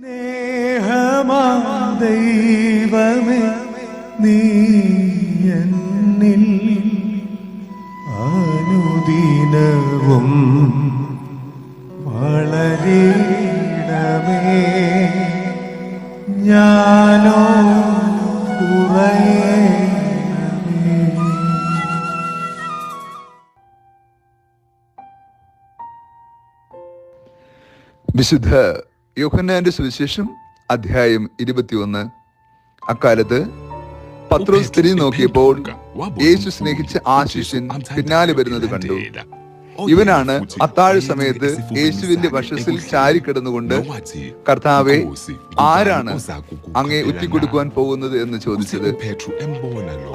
സ്നേഹമാ നീ എന്നിൽ അനുദിനവും വളരിടമേ ഞാനോ കുറയണമേ. വിശുദ്ധ യോഹന്നാന്റെ സുവിശേഷം അധ്യായം ഇരുപത്തിയൊന്ന്. അക്കാലത്ത് പത്രോസ് തിരിഞ്ഞു നോക്കിയപ്പോൾ യേശു സ്നേഹിച്ച ആ ശിഷ്യൻ പിന്നാലെ വരുന്നത് കണ്ടു. ഇവനാണ് അത്താഴ സമയത്ത് യേശുവിന്റെ വശസിൽ ചാരിക്കിടന്നുകൊണ്ട് കർത്താവെ ആരാണ് അങ്ങേ ഉറ്റിക്കൊടുക്കുവാൻ പോകുന്നത് എന്ന് ചോദിച്ചത്?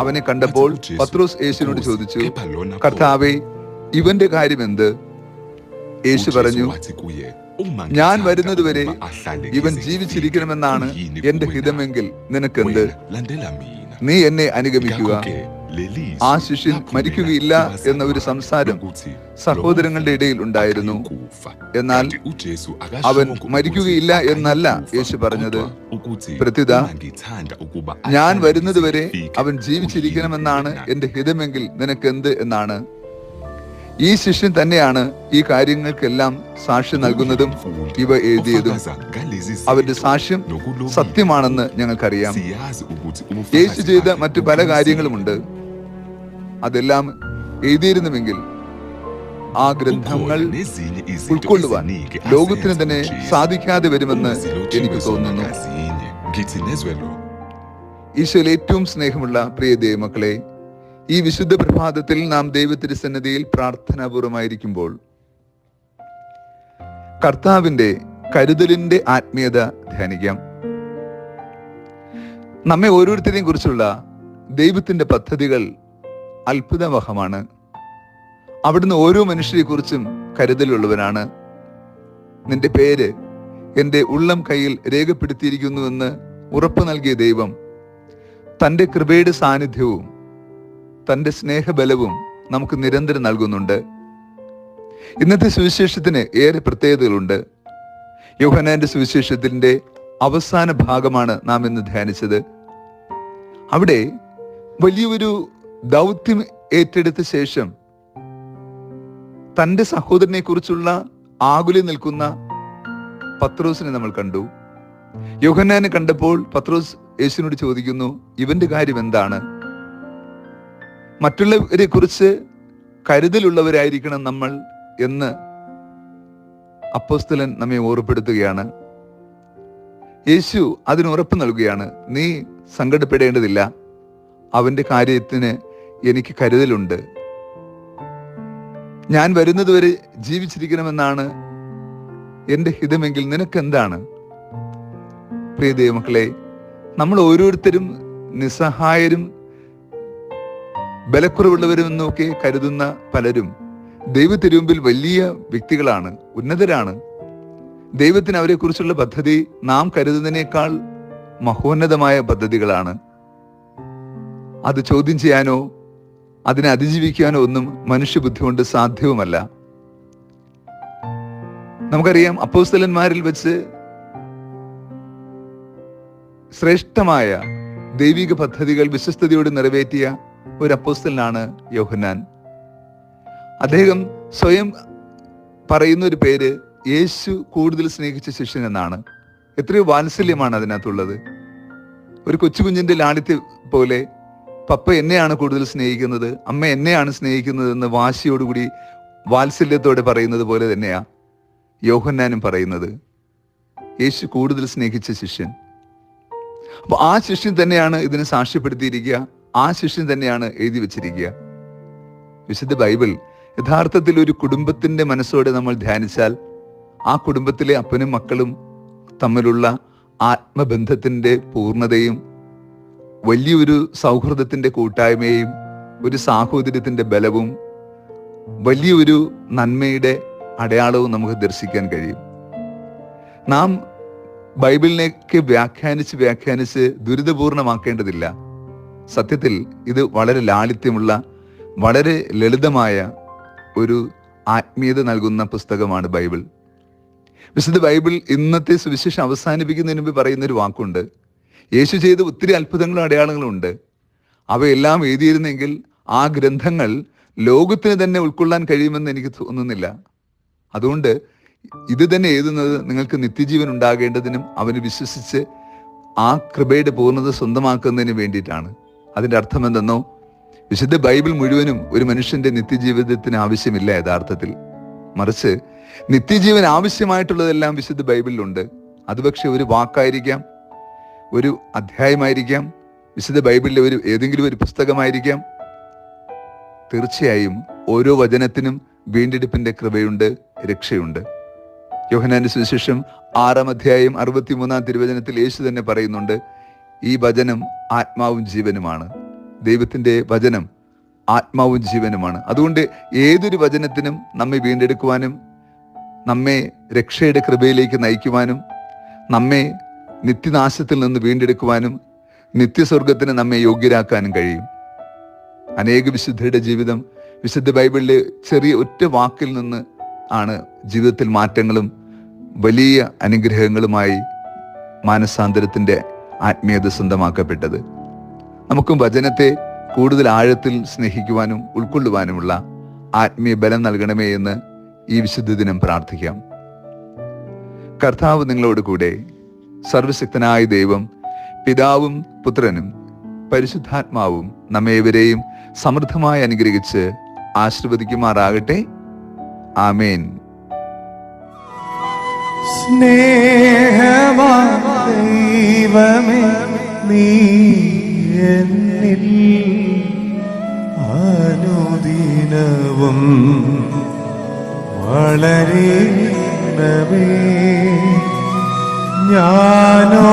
അവനെ കണ്ടപ്പോൾ പത്രോസ് യേശുവിനോട് ചോദിച്ചു കർത്താവെ ഇവന്റെ കാര്യം എന്ത് യേശു പറഞ്ഞു ഞാൻ വരുന്നതുവരെ ഇവൻ ജീവിച്ചിരിക്കണമെന്നാണ് എന്റെ ഹിതമെങ്കിൽ നിനക്കെന്ത്? നീ എന്നെ അനുഗമിക്കുക. ആ ശിഷ്യൻ മരിക്കുകയില്ല എന്ന ഒരു സംസാരം സഹോദരങ്ങളുടെ ഇടയിൽ ഉണ്ടായിരുന്നു. എന്നാൽ അവൻ മരിക്കുകയില്ല എന്നല്ല യേശു പറഞ്ഞത്. പ്രത്യുത ഞാൻ വരുന്നതുവരെ അവൻ ജീവിച്ചിരിക്കണമെന്നാണ് എന്റെ ഹിതമെങ്കിൽ നിനക്കെന്ത് എന്നാണ്? ഈ ശിഷ്യൻ തന്നെയാണ് ഈ കാര്യങ്ങൾക്കെല്ലാം സാക്ഷ്യം നൽകുന്നതും ഇവ എഴുതിയതും. അവന്റെ സാക്ഷ്യം സത്യമാണെന്ന് ഞങ്ങൾക്കറിയാം. യേശു ചെയ്ത മറ്റു പല കാര്യങ്ങളുമുണ്ട്. അതെല്ലാം എഴുതിയിരുന്നുവെങ്കിൽ ആ ഗ്രന്ഥങ്ങൾ ഉൾക്കൊള്ളുവാൻ ലോകത്തിന് തന്നെ സാധിക്കാതെ വരുമെന്ന് എനിക്ക് തോന്നുന്നു. ഈശോയിൽ ഏറ്റവും സ്നേഹമുള്ള പ്രിയ ദൈവമക്കളെ ഈ വിശുദ്ധ പ്രഭാതത്തിൽ നാം ദൈവത്തിന്റെ സന്നദ്ധിയിൽ പ്രാർത്ഥനാപൂർവമായിരിക്കുമ്പോൾ കർത്താവിന്റെ കരുതലിന്റെ ആത്മീയത ധ്യാനിക്കാം. നമ്മെ ഓരോരുത്തരെയും കുറിച്ചുള്ള ദൈവത്തിന്റെ പദ്ധതികൾ അത്ഭുതവഹമാണ്. അവിടുന്ന് ഓരോ മനുഷ്യരെക്കുറിച്ചും കരുതലുള്ളവനാണ്. നിന്റെ പേര് എന്റെ ഉള്ളം കയ്യിൽ രേഖപ്പെടുത്തിയിരിക്കുന്നുവെന്ന് ഉറപ്പു നൽകിയ ദൈവം തന്റെ കൃപയുടെ സാന്നിധ്യവും തന്റെ സ്നേഹബലവും നമുക്ക് നിരന്തരം നൽകുന്നുണ്ട്. ഇന്നത്തെ സുവിശേഷത്തിന് ഏറെ പ്രത്യേകതകളുണ്ട്. യോഹനാന്റെ സുവിശേഷത്തിന്റെ അവസാന ഭാഗമാണ് നാം ഇന്ന് ധ്യാനിച്ചത്. അവിടെ വലിയൊരു ദൗത്യം ഏറ്റെടുത്ത ശേഷം തന്റെ സഹോദരനെ കുറിച്ചുള്ള ആകുലി നിൽക്കുന്ന പത്രോസിനെ നമ്മൾ കണ്ടു. യോഹന്നാനെ കണ്ടപ്പോൾ പത്രോസ് യേശുവിനോട് ചോദിക്കുന്നു ഇവന്റെ കാര്യം എന്താണ്? മറ്റുള്ളവരെ കുറിച്ച് കരുതലുള്ളവരായിരിക്കണം നമ്മൾ എന്ന് അപ്പോസ്തലൻ നമ്മെ ഓർപ്പെടുത്തുകയാണ് യേശു അതിന് ഉറപ്പ് നൽകുകയാണ് നീ സങ്കടപ്പെടേണ്ടതില്ല. അവന്റെ കാര്യത്തിന് എനിക്ക് കരുതലുണ്ട്. ഞാൻ വരുന്നതുവരെ ജീവിച്ചിരിക്കണമെന്നാണ് എന്റെ ഹിതമെങ്കിൽ നിനക്കെന്താണ്? പ്രിയ ദൈവമക്കളെ നമ്മൾ ഓരോരുത്തരും നിസ്സഹായരും ബലക്കുറവുള്ളവരും എന്നൊക്കെ കരുതുന്ന പലരും ദൈവത്തിരുമ്പിൽ വലിയ വ്യക്തികളാണ് ഉന്നതരാണ്. ദൈവത്തിന് അവരെക്കുറിച്ചുള്ള പദ്ധതി നാം കരുതുന്നതിനേക്കാൾ മഹോന്നതമായ പദ്ധതികളാണ്. അത് ചോദ്യം ചെയ്യാനോ അതിനെ അതിജീവിക്കാനോ ഒന്നും മനുഷ്യബുദ്ധി കൊണ്ട് സാധ്യവുമല്ല. നമുക്കറിയാം അപ്പോസ്തലന്മാരിൽ വെച്ച് ശ്രേഷ്ഠമായ ദൈവിക പദ്ധതികൾ വിശ്വസ്തയോട് നിറവേറ്റിയ ഒരു അപ്പോസ്റ്റലിനാണ് യോഹന്നാൻ. അദ്ദേഹം സ്വയം പറയുന്ന ഒരു പേര് യേശു കൂടുതൽ സ്നേഹിച്ച ശിഷ്യൻ എന്നാണ്. എത്രയോ വാത്സല്യമാണ് അതിനകത്തുള്ളത്. ഒരു കൊച്ചുകുഞ്ഞിന്റെ ലാളിത്യം പോലെ പപ്പ എന്നെയാണ് കൂടുതൽ സ്നേഹിക്കുന്നത് അമ്മ എന്നെയാണ് സ്നേഹിക്കുന്നത് എന്ന് വാശിയോടുകൂടി വാത്സല്യത്തോടെ പറയുന്നത് പോലെ തന്നെയാ യോഹന്നാനും പറയുന്നത്. യേശു കൂടുതൽ സ്നേഹിച്ച ശിഷ്യൻ. അപ്പോൾ ആ ശിഷ്യൻ തന്നെയാണ് ഇതിനെ സാക്ഷ്യപ്പെടുത്തിയിരിക്കുക. ആ ശിഷ്യൻ തന്നെയാണ് എഴുതി വെച്ചിരിക്കുക. വിശുദ്ധ ബൈബിൾ യഥാർത്ഥത്തിൽ ഒരു കുടുംബത്തിന്റെ മനസ്സോടെ നമ്മൾ ധ്യാനിച്ചാൽ ആ കുടുംബത്തിലെ അപ്പനും മക്കളും തമ്മിലുള്ള ആത്മബന്ധത്തിന്റെ പൂർണതയും വലിയൊരു സൗഹൃദത്തിന്റെ കൂട്ടായ്മയും ഒരു സാഹോദര്യത്തിന്റെ ബലവും വലിയൊരു നന്മയുടെ അടയാളവും നമുക്ക് ദർശിക്കാൻ കഴിയും. നാം ബൈബിളിനെയൊക്കെ വ്യാഖ്യാനിച്ച് വ്യാഖ്യാനിച്ച് ദുരിതപൂർണമാക്കേണ്ടതില്ല. സത്യത്തിൽ ഇത് വളരെ ലാളിത്യമുള്ള വളരെ ലളിതമായ ഒരു ആത്മീയത നൽകുന്ന പുസ്തകമാണ് ബൈബിൾ. വിശുദ്ധ ബൈബിൾ ഇന്നത്തെ സുവിശേഷം അവസാനിപ്പിക്കുന്നതിന് മുമ്പ് പറയുന്നൊരു വാക്കുണ്ട്. യേശു ചെയ്ത ഒത്തിരി അത്ഭുതങ്ങളും അടയാളങ്ങളും ഉണ്ട്. അവയെല്ലാം എഴുതിയിരുന്നെങ്കിൽ ആ ഗ്രന്ഥങ്ങൾ ലോകത്തിന് തന്നെ ഉൾക്കൊള്ളാൻ കഴിയുമെന്ന് എനിക്ക് തോന്നുന്നില്ല. അതുകൊണ്ട് ഇത് തന്നെ എഴുതുന്നത് നിങ്ങൾക്ക് നിത്യജീവൻ ഉണ്ടാകേണ്ടതിനും അവന് വിശ്വസിച്ച് ആ കൃപയുടെ പൂർണത സ്വന്തമാക്കുന്നതിന് വേണ്ടിയിട്ടാണ്. അതിന്റെ അർത്ഥം എന്തെന്നോ വിശുദ്ധ ബൈബിൾ മുഴുവനും ഒരു മനുഷ്യന്റെ നിത്യജീവിതത്തിന് ആവശ്യമില്ല യഥാർത്ഥത്തിൽ. മറിച്ച് നിത്യജീവൻ ആവശ്യമായിട്ടുള്ളതെല്ലാം വിശുദ്ധ ബൈബിളിലുണ്ട്. അത് ഒരു വാക്കായിരിക്കാം ഒരു അധ്യായമായിരിക്കാം വിശുദ്ധ ബൈബിളിലെ ഒരു ഏതെങ്കിലും ഒരു പുസ്തകമായിരിക്കാം. തീർച്ചയായും ഓരോ വചനത്തിനും വീണ്ടെടുപ്പിന്റെ കൃപയുണ്ട് രക്ഷയുണ്ട്. യോഹനാന്റെ സുവിശേഷം ആറാം അധ്യായം അറുപത്തിമൂന്നാം തിരുവചനത്തിൽ യേശു തന്നെ പറയുന്നുണ്ട് ഈ വചനം ആത്മാവും ജീവനുമാണ്. ദൈവത്തിന്റെ വചനം ആത്മാവും ജീവനുമാണ്. അതുകൊണ്ട് ഏതൊരു വചനത്തിനും നമ്മെ വീണ്ടെടുക്കുവാനും നമ്മെ രക്ഷയുടെ കൃപയിലേക്ക് നയിക്കുവാനും നമ്മെ നിത്യനാശത്തിൽ നിന്ന് വീണ്ടെടുക്കുവാനും നിത്യസ്വർഗത്തിന് നമ്മെ യോഗ്യരാക്കാനും കഴിയും. അനേക വിശുദ്ധരുടെ ജീവിതം വിശുദ്ധ ബൈബിളിലെ ചെറിയ ഒറ്റ വാക്കിൽ നിന്ന് ആണ് ജീവിതത്തിൽ മാറ്റങ്ങളും വലിയ അനുഗ്രഹങ്ങളുമായി മാനസാന്തരത്തിന്റെ ആത്മീയത സ്വന്തമാക്കപ്പെട്ടത്. നമുക്കും വചനത്തെ കൂടുതൽ ആഴത്തിൽ സ്നേഹിക്കുവാനും ഉൾക്കൊള്ളുവാനുമുള്ള ആത്മീയ ബലം നൽകണമേ എന്ന് ഈ വിശുദ്ധ ദിനം പ്രാർത്ഥിക്കാം. കർത്താവ് നിങ്ങളോട് കൂടെ സർവശക്തനായ ദൈവം പിതാവും പുത്രനും പരിശുദ്ധാത്മാവും നമ്മേവരെയും സമൃദ്ധമായി അനുഗ്രഹിച്ച് ആശീർവദിക്കുമാറാകട്ടെ. ആമേൻ. സ്നേഹമാ ദൈവമേ നീ എന്നിൽ അനുദിനവും വളരെ ഞാനോ